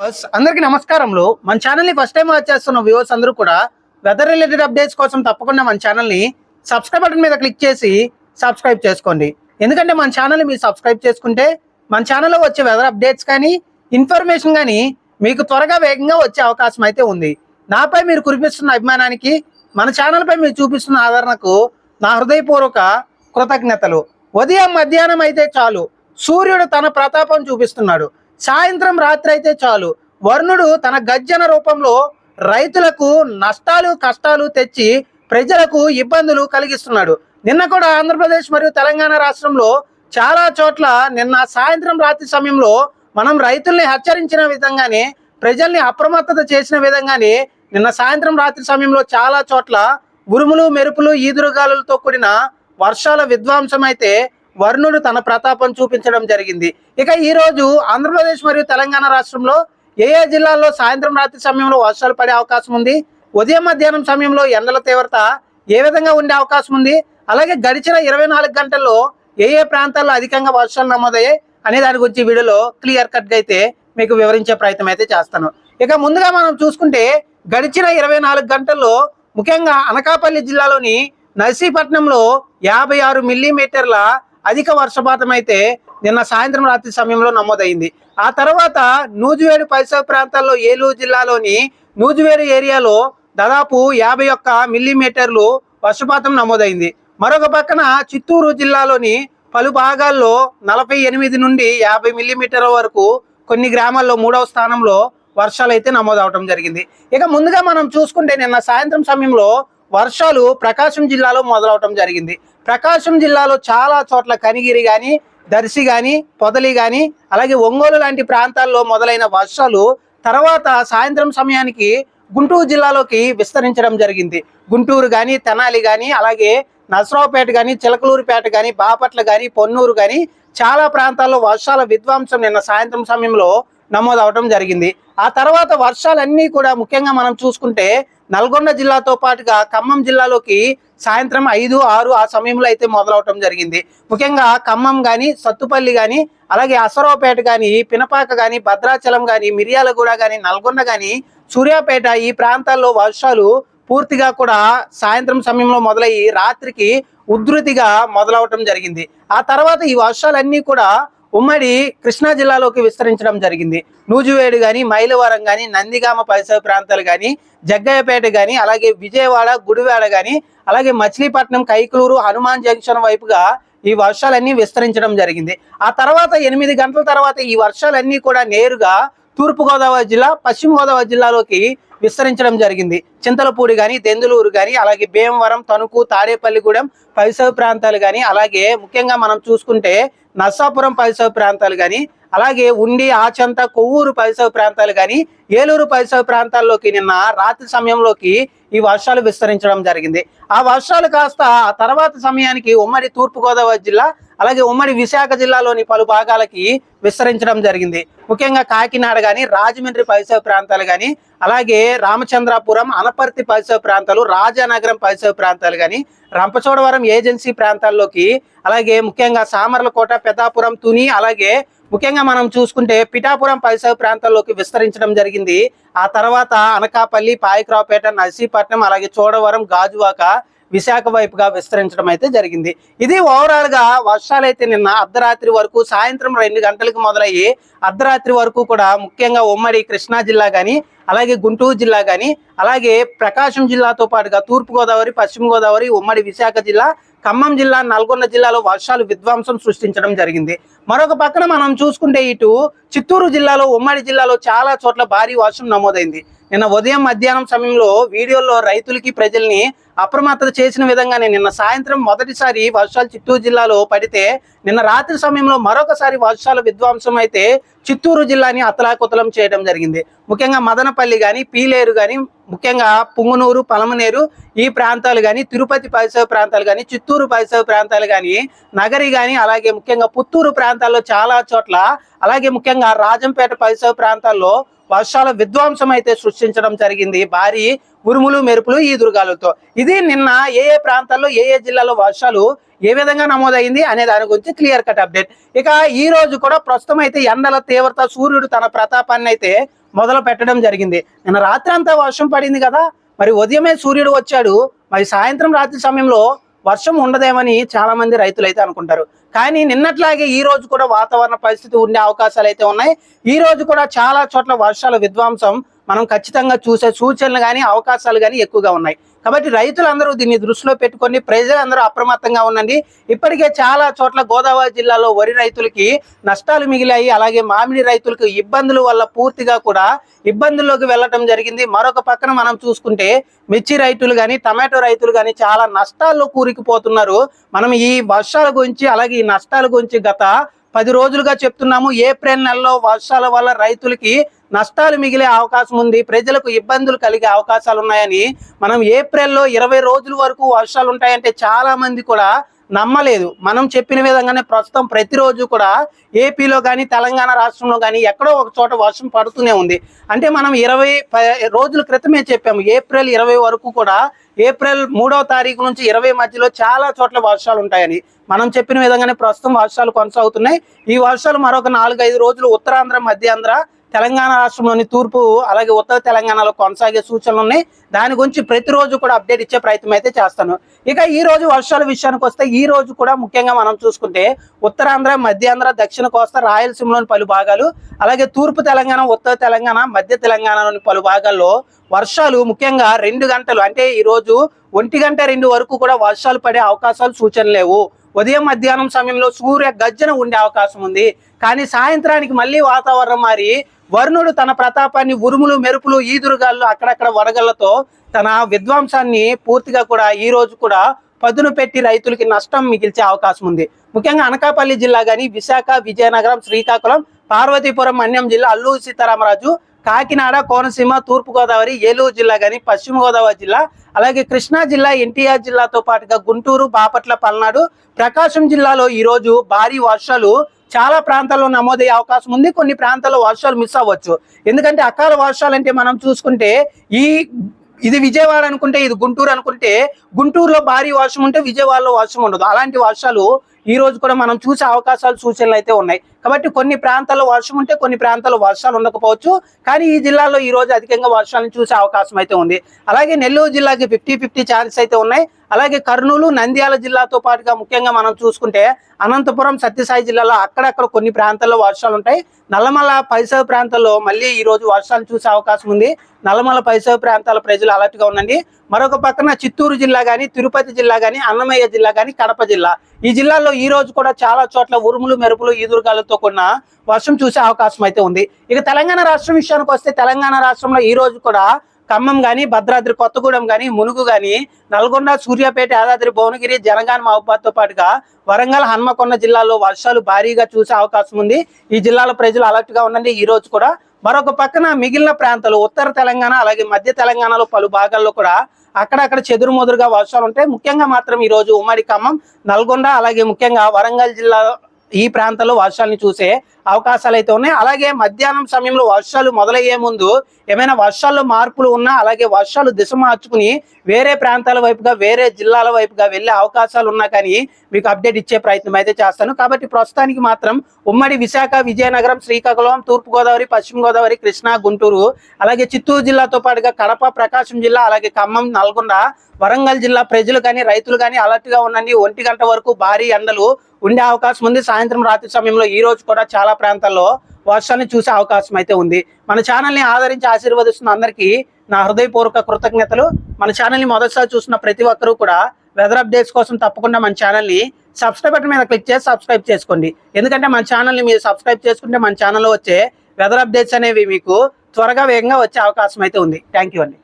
అందరికి అందరికీ నమస్కారములు. మన ఛానల్ని ఫస్ట్ టైం వాచ్ చేస్తున్న వ్యూవర్స్ అందరూ కూడా వెదర్ రిలేటెడ్ అప్డేట్స్ కోసం తప్పకుండా మన ఛానల్ని సబ్స్క్రైబ్ బటన్ మీద క్లిక్ చేసి సబ్స్క్రైబ్ చేసుకోండి. ఎందుకంటే మన ఛానల్ మీరు సబ్స్క్రైబ్ చేసుకుంటే మన ఛానల్లో వచ్చే వెదర్ అప్డేట్స్ కానీ ఇన్ఫర్మేషన్ కానీ మీకు త్వరగా వేగంగా వచ్చే అవకాశం అయితే ఉంది. నాపై మీరు కురిపిస్తున్న అభిమానానికి మన ఛానల్పై మీరు చూపిస్తున్న ఆదరణకు నా హృదయపూర్వక కృతజ్ఞతలు. ఉదయం మధ్యాహ్నం అయితే చాలు. సూర్యుడు తన ప్రతాపం చూపిస్తున్నాడు. సాయంత్రం రాత్రి అయితే చాలు. వరుణుడు తన గర్జన రూపంలో రైతులకు నష్టాలు కష్టాలు తెచ్చి ప్రజలకు ఇబ్బందులు కలిగిస్తున్నాడు. నిన్న కూడా ఆంధ్రప్రదేశ్ మరియు తెలంగాణ రాష్ట్రంలో చాలా చోట్ల నిన్న సాయంత్రం రాత్రి సమయంలో మనం రైతుల్ని హెచ్చరించిన విధంగానే ప్రజల్ని అప్రమత్తత చేసిన విధంగానే నిన్న సాయంత్రం రాత్రి సమయంలో చాలా చోట్ల ఉరుములు మెరుపులు ఈదురుగాలులతో కూడిన వర్షాల విధ్వంసం అయితే వరుణుడు తన ప్రతాపం చూపించడం జరిగింది. ఇక ఈరోజు ఆంధ్రప్రదేశ్ మరియు తెలంగాణ రాష్ట్రంలో ఏ ఏ జిల్లాల్లో సాయంత్రం రాత్రి సమయంలో వర్షాలు పడే అవకాశం ఉంది? ఉదయం మధ్యాహ్నం సమయంలో ఎండల తీవ్రత ఏ విధంగా ఉండే అవకాశం ఉంది? అలాగే గడిచిన ఇరవై నాలుగు గంటల్లో ఏ ఏ ప్రాంతాల్లో అధికంగా వర్షాలు నమోదయ్యాయి అనే దాని గురించి వీడియోలో క్లియర్ కట్గా అయితే మీకు వివరించే ప్రయత్నం అయితే చేస్తాను. ఇక ముందుగా మనం చూసుకుంటే గడిచిన ఇరవై నాలుగు గంటల్లో ముఖ్యంగా అనకాపల్లి జిల్లాలోని నర్సీపట్నంలో యాభై ఆరు మిల్లీమీటర్ల అధిక వర్షపాతం అయితే నిన్న సాయంత్రం రాత్రి సమయంలో నమోదైంది. ఆ తర్వాత నూజివేడు పరిసర ప్రాంతాల్లో ఏలూరు జిల్లాలోని నూజివేడు ఏరియాలో దాదాపు యాభై ఒక్క మిల్లీమీటర్లు వర్షపాతం నమోదైంది. మరొక పక్కన చిత్తూరు జిల్లాలోని పలు భాగాల్లో నలభై ఎనిమిది నుండి యాభై మిల్లీమీటర్ల వరకు కొన్ని గ్రామాల్లో మూడవ స్థానంలో వర్షాలు అయితే నమోదవటం జరిగింది. ఇక ముందుగా మనం చూసుకుంటే నిన్న సాయంత్రం సమయంలో వర్షాలు ప్రకాశం జిల్లాలో మొదలవటం జరిగింది. ప్రకాశం జిల్లాలో చాలా చోట్ల కనిగిరి కానీ దర్శి కానీ పొదలి కానీ అలాగే ఒంగోలు లాంటి ప్రాంతాల్లో మొదలైన వర్షాలు తర్వాత సాయంత్రం సమయానికి గుంటూరు జిల్లాలోకి విస్తరించడం జరిగింది. గుంటూరు కానీ తెనాలి కానీ అలాగే నసరావుపేట కానీ చిలకలూరుపేట కానీ బాపట్ల కానీ పొన్నూరు కానీ చాలా ప్రాంతాల్లో వర్షాల విధ్వంసం నిన్న సాయంత్రం సమయంలో నమోదవడం జరిగింది. ఆ తర్వాత వర్షాలన్నీ కూడా ముఖ్యంగా మనం చూసుకుంటే నల్గొండ జిల్లాతో పాటుగా ఖమ్మం జిల్లాలోకి సాయంత్రం ఐదు ఆరు ఆ సమయంలో అయితే మొదలవటం జరిగింది. ముఖ్యంగా ఖమ్మం కానీ సత్తుపల్లి కానీ అలాగే అసరావుపేట కానీ పినపాక కానీ భద్రాచలం కానీ మిర్యాలగూడ కానీ నల్గొండ కానీ సూర్యాపేట ఈ ప్రాంతాల్లో వర్షాలు పూర్తిగా కూడా సాయంత్రం సమయంలో మొదలయ్యి రాత్రికి ఉధృతిగా మొదలవటం జరిగింది. ఆ తర్వాత ఈ వర్షాలన్నీ కూడా ఉమ్మడి కృష్ణా జిల్లాలోకి విస్తరించడం జరిగింది. నూజివేడు కానీ మైలవరం కానీ నందిగామ పరిసర ప్రాంతాలు కానీ జగ్గయ్యపేట కానీ అలాగే విజయవాడ గుడివాడ కానీ అలాగే మచిలీపట్నం కైకలూరు హనుమాన్ జంక్షన్ వైపుగా ఈ వర్షాలన్నీ విస్తరించడం జరిగింది. ఆ తర్వాత ఎనిమిది గంటల తర్వాత ఈ వర్షాలన్నీ కూడా నేరుగా తూర్పుగోదావరి జిల్లా పశ్చిమ గోదావరి జిల్లాలోకి విస్తరించడం జరిగింది. చింతలపూడి కానీ దెందులూరు కానీ అలాగే భీమవరం తణుకు తాడేపల్లిగూడెం పరిసర ప్రాంతాలు కానీ అలాగే ముఖ్యంగా మనం చూసుకుంటే నర్సాపురం పరిసర ప్రాంతాలు కానీ అలాగే ఉండి ఆచంత కొవ్వూరు పరిసర ప్రాంతాలు కానీ ఏలూరు పరిసర ప్రాంతాల్లోకి నిన్న రాత్రి సమయంలోకి ఈ వర్షాలు విస్తరించడం జరిగింది. ఆ వర్షాలు కాస్త తర్వాత సమయానికి ఉమ్మడి తూర్పుగోదావరి జిల్లా అలాగే ఉమ్మడి విశాఖ జిల్లాలోని పలు భాగాలకి విస్తరించడం జరిగింది. ముఖ్యంగా కాకినాడ కానీ రాజమండ్రి పరిసర ప్రాంతాలు కానీ అలాగే రామచంద్రాపురం అనపర్తి పరిసర ప్రాంతాలు రాజానగరం పరిసర ప్రాంతాలు కానీ రంపచోడవరం ఏజెన్సీ ప్రాంతాల్లోకి అలాగే ముఖ్యంగా సామర్లకోట పెద్దాపురం తుని అలాగే ముఖ్యంగా మనం చూసుకుంటే పిఠాపురం పరిసర ప్రాంతాల్లోకి విస్తరించడం జరిగింది. ఆ తర్వాత అనకాపల్లి పాయక్రావుపేట నర్సీపట్నం అలాగే చోడవరం గాజువాక విశాఖ వైపుగా విస్తరించడం అయితే జరిగింది. ఇది ఓవరాల్గా వర్షాలైతే నిన్న అర్ధరాత్రి వరకు సాయంత్రం రెండు గంటలకు మొదలయ్యి అర్ధరాత్రి వరకు కూడా ముఖ్యంగా ఉమ్మడి కృష్ణా జిల్లా కానీ అలాగే గుంటూరు జిల్లా కానీ అలాగే ప్రకాశం జిల్లాతో పాటుగా తూర్పుగోదావరి పశ్చిమ గోదావరి ఉమ్మడి విశాఖ జిల్లా ఖమ్మం జిల్లా నల్గొండ జిల్లాలో వర్షాలు విధ్వంసం సృష్టించడం జరిగింది. మరొక పక్కన మనం చూసుకుంటే ఇటు చిత్తూరు జిల్లాలో ఉమ్మడి జిల్లాలో చాలా చోట్ల భారీ వర్షం నమోదైంది. నిన్న ఉదయం మధ్యాహ్నం సమయంలో వీడియోలో రైతులకి ప్రజల్ని అప్రమత్తత చేసిన విధంగానే నిన్న సాయంత్రం మొదటిసారి వర్షాలు చిత్తూరు జిల్లాలో పడితే నిన్న రాత్రి సమయంలో మరొకసారి వర్షాల విధ్వంసం అయితే చిత్తూరు జిల్లాని అతలాకుతలం చేయడం జరిగింది. ముఖ్యంగా మదనపల్లి కానీ పీలేరు కానీ ముఖ్యంగా పుంగనూరు పలమనేరు ఈ ప్రాంతాలు కానీ తిరుపతి పరిసర ప్రాంతాలు కానీ చిత్తూరు పరిసర ప్రాంతాలు కానీ నగరి కానీ అలాగే ముఖ్యంగా పుత్తూరు ప్రాంతాల్లో చాలా చోట్ల అలాగే ముఖ్యంగా రాజంపేట పరిసర ప్రాంతాల్లో వర్షాల విధ్వంసం అయితే సృష్టించడం జరిగింది. భారీ ఉరుములు మెరుపులు ఈదురుగాలులతో ఇది నిన్న ఏ ఏ ప్రాంతాల్లో ఏ ఏ జిల్లాలో వర్షాలు ఏ విధంగా నమోదైంది అనే దాని గురించి క్లియర్ కట్ అప్డేట్. ఇక ఈ రోజు కూడా ప్రస్తుతం అయితే ఎండల తీవ్రత సూర్యుడు తన ప్రతాపాన్ని అయితే మొదలు పెట్టడం జరిగింది. నిన్న రాత్రి అంతా వర్షం పడింది కదా. మరి ఉదయమే సూర్యుడు వచ్చాడు. మరి సాయంత్రం రాత్రి సమయంలో వర్షం ఉండదేమని చాలా మంది రైతులు అయితే అనుకుంటారు. కానీ నిన్నట్లాగే ఈ రోజు కూడా వాతావరణ పరిస్థితి ఉండే అవకాశాలు అయితే ఉన్నాయి. ఈ రోజు కూడా చాలా చోట్ల వర్షాల విధ్వంసం మనం ఖచ్చితంగా చూసే సూచనలు కానీ అవకాశాలు కానీ ఎక్కువగా ఉన్నాయి. కాబట్టి రైతులందరూ దీన్ని దృష్టిలో పెట్టుకొని ప్రజలందరూ అప్రమత్తంగా ఉండండి. ఇప్పటికే చాలా చోట్ల గోదావరి జిల్లాలో వరి రైతులకి నష్టాలు మిగిలాయి అలాగే మామిడి రైతులకు ఇబ్బందుల వల్ల పూర్తిగా కూడా ఇబ్బందుల్లోకి వెళ్ళటం జరిగింది. మరొక పక్కన మనం చూసుకుంటే మిర్చి రైతులు కానీ టమాటో రైతులు కానీ చాలా నష్టాల్లో కూరుకుపోతున్నారు. మనం ఈ వర్షాల గురించి అలాగే ఈ నష్టాల గురించి గత పది రోజులుగా చెప్తున్నాము. ఏప్రిల్ నెలలో వర్షాల వల్ల రైతులకి నష్టాలు మిగిలే అవకాశం ఉంది. ప్రజలకు ఇబ్బందులు కలిగే అవకాశాలు ఉన్నాయని మనం ఏప్రిల్లో ఇరవై రోజుల వరకు వర్షాలు ఉంటాయంటే చాలా మంది కూడా నమ్మలేదు. మనం చెప్పిన విధంగానే ప్రస్తుతం ప్రతిరోజు కూడా ఏపీలో కానీ తెలంగాణ రాష్ట్రంలో కానీ ఎక్కడో ఒక చోట వర్షం పడుతూనే ఉంది. అంటే మనం ఇరవై రోజుల క్రితమే చెప్పాము. ఏప్రిల్ ఇరవై వరకు కూడా ఏప్రిల్ మూడవ తారీఖు నుంచి ఇరవై మధ్యలో చాలా చోట్ల వర్షాలు ఉంటాయని మనం చెప్పిన విధంగానే ప్రస్తుతం వర్షాలు కొనసాగుతున్నాయి. ఈ వర్షాలు మరొక నాలుగైదు రోజులు ఉత్తరాంధ్ర మధ్యాంధ్ర తెలంగాణ రాష్ట్రంలోని తూర్పు అలాగే ఉత్తర తెలంగాణలో కొనసాగే సూచనలు ఉన్నాయి. దాని గురించి ప్రతిరోజు కూడా అప్డేట్ ఇచ్చే ప్రయత్నం అయితే చేస్తాను. ఇక ఈ రోజు వర్షాల విషయానికి వస్తే ఈ రోజు కూడా ముఖ్యంగా మనం చూసుకుంటే ఉత్తరాంధ్ర మధ్యాంధ్ర దక్షిణ కోస్తా రాయలసీమలోని పలు భాగాలు అలాగే తూర్పు తెలంగాణ ఉత్తర తెలంగాణ మధ్య తెలంగాణలోని పలు భాగాల్లో వర్షాలు ముఖ్యంగా రెండు గంటలు అంటే ఈ రోజు ఒంటి గంట రెండు వరకు కూడా వర్షాలు పడే అవకాశాలు సూచన లేవు ఉదయం మధ్యాహ్నం సమయంలో సూర్య గర్జన ఉండే అవకాశం ఉంది. కానీ సాయంత్రానికి మళ్ళీ వాతావరణం మారి వరుణుడు తన ప్రతాపాన్ని ఉరుములు మెరుపులు ఈదురుగాళ్ళు అక్కడక్కడ వడగళ్ళతో తన విధ్వంసాన్ని పూర్తిగా కూడా ఈ రోజు కూడా పదును పెట్టి రైతులకి నష్టం మిగిల్చే అవకాశం ఉంది. ముఖ్యంగా అనకాపల్లి జిల్లా కానీ విశాఖ విజయనగరం శ్రీకాకుళం పార్వతీపురం మన్యం జిల్లా అల్లూరు సీతారామరాజు కాకినాడ కోనసీమ తూర్పుగోదావరి ఏలూరు జిల్లా కానీ పశ్చిమ గోదావరి జిల్లా అలాగే కృష్ణా జిల్లా ఎన్టీఆర్ జిల్లాతో పాటుగా గుంటూరు బాపట్ల పల్నాడు ప్రకాశం జిల్లాలో ఈరోజు భారీ వర్షాలు చాలా ప్రాంతాల్లో నమోదయ్యే అవకాశం ఉంది. కొన్ని ప్రాంతాల్లో వర్షాలు మిస్ అవ్వచ్చు. ఎందుకంటే అకాల వర్షాలు అంటే మనం చూసుకుంటే ఈ ఇది విజయవాడ అనుకుంటే ఇది గుంటూరు అనుకుంటే గుంటూరులో భారీ వర్షం ఉంటే విజయవాడలో వర్షం ఉండదు. అలాంటి వర్షాలు ఈ రోజు కూడా మనం చూసే అవకాశాలు సూచనలు అయితే ఉన్నాయి. కాబట్టి కొన్ని ప్రాంతాల్లో వర్షం ఉంటే కొన్ని ప్రాంతాల్లో వర్షాలు ఉండకపోవచ్చు. కానీ ఈ జిల్లాలో ఈ రోజు అధికంగా వర్షాలను చూసే అవకాశం అయితే ఉంది. అలాగే నెల్లూరు జిల్లాకి ఫిఫ్టీ ఫిఫ్టీ ఛాన్సెస్ అయితే ఉన్నాయి. అలాగే కర్నూలు నంద్యాల జిల్లాతో పాటుగా ముఖ్యంగా మనం చూసుకుంటే అనంతపురం సత్యసాయి జిల్లాలో అక్కడక్కడ కొన్ని ప్రాంతాల్లో వర్షాలు ఉంటాయి. నల్లమల పరిసర ప్రాంతాల్లో మళ్ళీ ఈరోజు వర్షాలు చూసే అవకాశం ఉంది. నల్లమల పరిసర ప్రాంతాల ప్రజలు అలర్ట్గా ఉండండి. మరొక పక్కన చిత్తూరు జిల్లా కానీ తిరుపతి జిల్లా కానీ అన్నమయ్య జిల్లా కానీ కడప జిల్లా. ఈ జిల్లాలో ఈ రోజు కూడా చాలా చోట్ల ఉరుములు మెరుపులు ఈదురుగాలతో కూడిన వర్షం చూసే అవకాశం అయితే ఉంది. ఇక తెలంగాణ రాష్ట్రం విషయానికి వస్తే తెలంగాణ రాష్ట్రంలో ఈ రోజు కూడా ఖమ్మం కానీ భద్రాద్రి కొత్తగూడెం కానీ మునుగు కానీ నల్గొండ సూర్యాపేట యాదాద్రి భువనగిరి జనగాన మహబాద్తో పాటుగా వరంగల్ హన్మకొండ జిల్లాలో వర్షాలు భారీగా చూసే అవకాశం ఉంది. ఈ జిల్లాల ప్రజలు అలర్ట్గా ఉండండి. ఈ రోజు కూడా మరొక పక్కన మిగిలిన ప్రాంతాలు ఉత్తర తెలంగాణ అలాగే మధ్య తెలంగాణలో పలు భాగాల్లో కూడా అక్కడక్కడ చెదురుమదురుగా వర్షాలు ఉంటాయి ముఖ్యంగా మాత్రం ఈ రోజు ఉమ్మడి ఖమ్మం నల్గొండ అలాగే ముఖ్యంగా వరంగల్ జిల్లా ఈ ప్రాంతాల్లో వర్షాలను చూసే అవకాశాలు అయితే ఉన్నాయి. అలాగే మధ్యాహ్నం సమయంలో వర్షాలు మొదలయ్యే ముందు ఏమైనా వర్షాల్లో మార్పులు ఉన్నా అలాగే వర్షాలు దిశ మార్చుకుని వేరే ప్రాంతాల వైపుగా వేరే జిల్లాల వైపుగా వెళ్ళే అవకాశాలు ఉన్నా కానీ మీకు అప్డేట్ ఇచ్చే ప్రయత్నం అయితే చేస్తాను. కాబట్టి ప్రస్తుతానికి మాత్రం ఉమ్మడి విశాఖ విజయనగరం శ్రీకాకుళం తూర్పుగోదావరి పశ్చిమ గోదావరి కృష్ణా గుంటూరు అలాగే చిత్తూరు జిల్లాతో పాటుగా కడప ప్రకాశం జిల్లా అలాగే ఖమ్మం నల్గొండ వరంగల్ జిల్లా ప్రజలు కానీ రైతులు కానీ అలర్ట్గా ఉండండి. ఒంటి గంట వరకు భారీ ఎండలు ఉండే అవకాశం ఉంది. సాయంత్రం రాత్రి సమయంలో ఈ రోజు కూడా చాలా ప్రాంతాల్లో వర్షాన్ని చూసే అవకాశం అయితే ఉంది. మన ఛానల్ని ఆదరించి ఆశీర్వదిస్తున్న అందరికీ నా హృదయపూర్వక కృతజ్ఞతలు. మన ఛానల్ని మొదటిసారి చూసిన ప్రతి ఒక్కరూ కూడా వెదర్ అప్డేట్స్ కోసం తప్పకుండా మన ఛానల్ని సబ్స్క్రైబ్ బటన్ మీద క్లిక్ చేసి సబ్స్క్రైబ్ చేసుకోండి. ఎందుకంటే మన ఛానల్ని మీరు సబ్స్క్రైబ్ చేసుకుంటే మన ఛానల్లో వచ్చే వెదర్ అప్డేట్స్ అనేవి మీకు త్వరగా వేగంగా వచ్చే అవకాశం అయితే ఉంది. థ్యాంక్ యూ అండి.